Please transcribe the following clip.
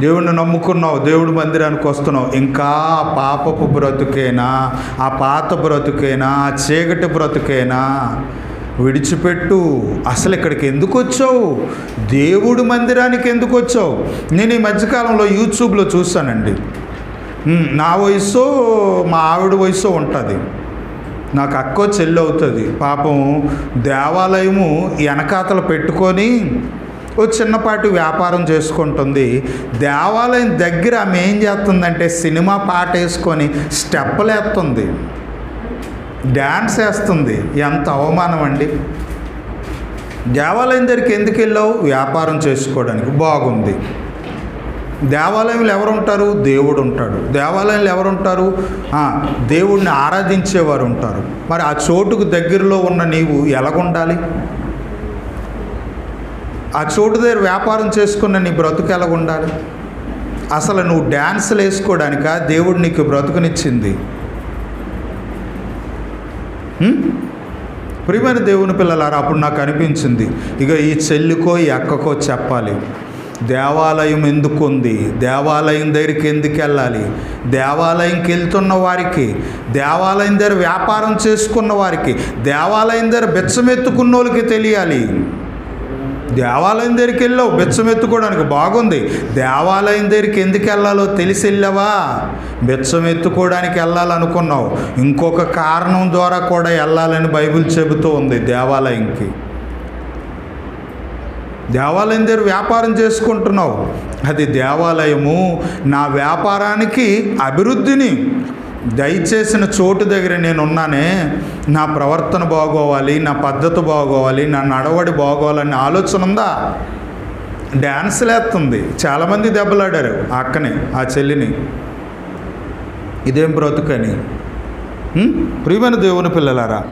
దేవుడిని నమ్ముకున్నావు దేవుడి మందిరానికి వస్తున్నావు. ఇంకా ఆ పాపపు బ్రతుకేనా ఆ పాత బ్రతుకేనా ఆ చీకటి బ్రతుకేనా విడిచిపెట్టు. అసలు ఇక్కడికి ఎందుకు వచ్చావు? దేవుడి మందిరానికి ఎందుకు వచ్చావు? నేను ఈ మధ్యకాలంలో యూట్యూబ్లో చూశానండి నా వయసు మా ఆవిడ వయసు ఉంటుంది. నాకు అక్కో చెల్లి అవుతుంది పాపం దేవాలయము వెనకాతలు పెట్టుకొని ఓ చిన్నపాటి వ్యాపారం చేసుకుంటుంది. దేవాలయం దగ్గర ఆమె ఏం చేస్తుందంటే సినిమా పాట వేసుకొని స్టెప్పులు వేస్తుంది. డ్యాన్స్ వేస్తుంది. ఎంత అవమానం అండి. దేవాలయం దగ్గరికి ఎందుకు వెళ్ళావు? వ్యాపారం చేసుకోవడానికి. బాగుంది. దేవాలయంలో ఎవరు ఉంటారు దేవుడు ఉంటాడు. దేవాలయంలో ఎవరు ఉంటారు దేవుడిని ఆరాధించేవారు ఉంటారు. మరి ఆ చోటుకు దగ్గరలో ఉన్న నీవు ఎలాగుండాలి? ఆ చోటు దగ్గర వ్యాపారం చేసుకున్న నీ బ్రతుకు ఎలాగుండాలి అసలు నువ్వు డ్యాన్సులు వేసుకోవడానిక దేవుడు నీకు బ్రతుకునిచ్చింది. ప్రియమైన దేవుని పిల్లలారా అప్పుడు నాకు అనిపించింది ఇక ఈ చెల్లికో ఈ అక్కకో చెప్పాలి. దేవాలయం ఎందుకు ఉంది? దేవాలయం దగ్గరికి ఎందుకు వెళ్ళాలి? దేవాలయంకి వెళ్తున్న వారికి దేవాలయం దగ్గర వ్యాపారం చేసుకున్న వారికి దేవాలయం దగ్గర బెచ్చమెత్తుకున్న వాళ్ళకి తెలియాలి. దేవాలయం దగ్గరికి వెళ్ళావు బెచ్చమెత్తుకోవడానికి బాగుంది. దేవాలయం దగ్గరికి ఎందుకు వెళ్ళాలో తెలిసి వెళ్ళావా? బెచ్చమెత్తుకోవడానికి వెళ్ళాలనుకున్నావు. ఇంకొక కారణం ద్వారా కూడా వెళ్ళాలని బైబిల్ చెబుతూ ఉంది దేవాలయంకి. దేవాలయం దగ్గర వ్యాపారం చేసుకుంటున్నావు. అది దేవాలయము. నా వ్యాపారానికి అభివృద్ధిని దయచేసిన చోటు దగ్గర నేను ఉన్నానే నా ప్రవర్తన బాగోవాలి నా పద్ధతి బాగోవాలి నా నడవడి బాగోవాలనే ఆలోచన ఉందా? డ్యాన్స్ లేస్తుంది. చాలామంది దెబ్బలాడారు ఆ అక్కని ఆ చెల్లిని. ఇదేం బ్రతుకని? ప్రియమైన దేవుని పిల్లలారా